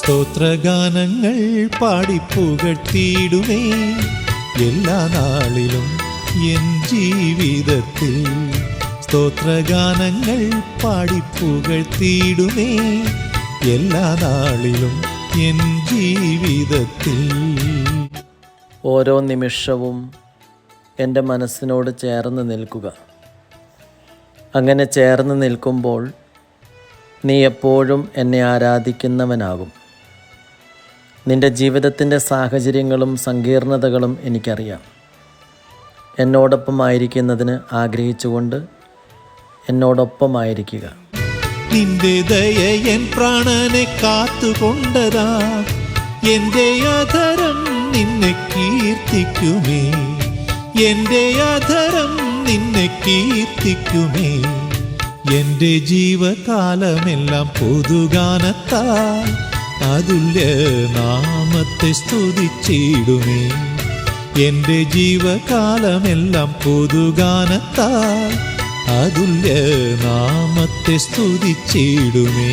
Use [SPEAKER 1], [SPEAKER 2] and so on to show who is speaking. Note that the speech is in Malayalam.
[SPEAKER 1] സ്തോത്രഗാനങ്ങൾ പാടിപ്പുകഴ്ത്തിയിടുമേ. എല്ലാ നാളിലും എൻ ജീവിതത്തിൽ സ്തോത്രഗാനങ്ങൾ പാടിപ്പുകഴ്ത്തിയിടുമേ. എല്ലാ നാളിലും എൻ ജീവിതത്തിൽ.
[SPEAKER 2] ഓരോ നിമിഷവും എന്റെ മനസ്സിനോട് ചേർന്ന് നിൽക്കുക. അങ്ങനെ ചേർന്ന് നിൽക്കുമ്പോൾ നീ എപ്പോഴും എന്നെ ആരാധിക്കുന്നവനാകും. നിന്റെ ജീവിതത്തിന്റെ സാഹചര്യങ്ങളും സങ്കീർണതകളും എനിക്കറിയാം. എന്നോടൊപ്പമായിരിക്കുന്നതിന് ആഗ്രഹിച്ചുകൊണ്ട് എന്നോടൊപ്പമായിരിക്കുക.
[SPEAKER 1] നിന്റെ ദയ എൻ പ്രാണനെ കാത്തുകൊണ്ടതാ. എന്റെ അധരം നിന്നെ കീർത്തിക്കുമേ. എന്റെ അധരം നിന്നെ കീർത്തിക്കുമേ. എന്റെ ജീവകാലമെല്ലാം പൊതുഗാനത്താൽ അതുല്യ നാമത്തെ സ്തുതിച്ചിടുമേ. എന്റെ ജീവകാലമെല്ലാം പൊതുഗാനത്താൽ അതുല്യ നാമത്തെ സ്തുതിച്ചിടുമേ.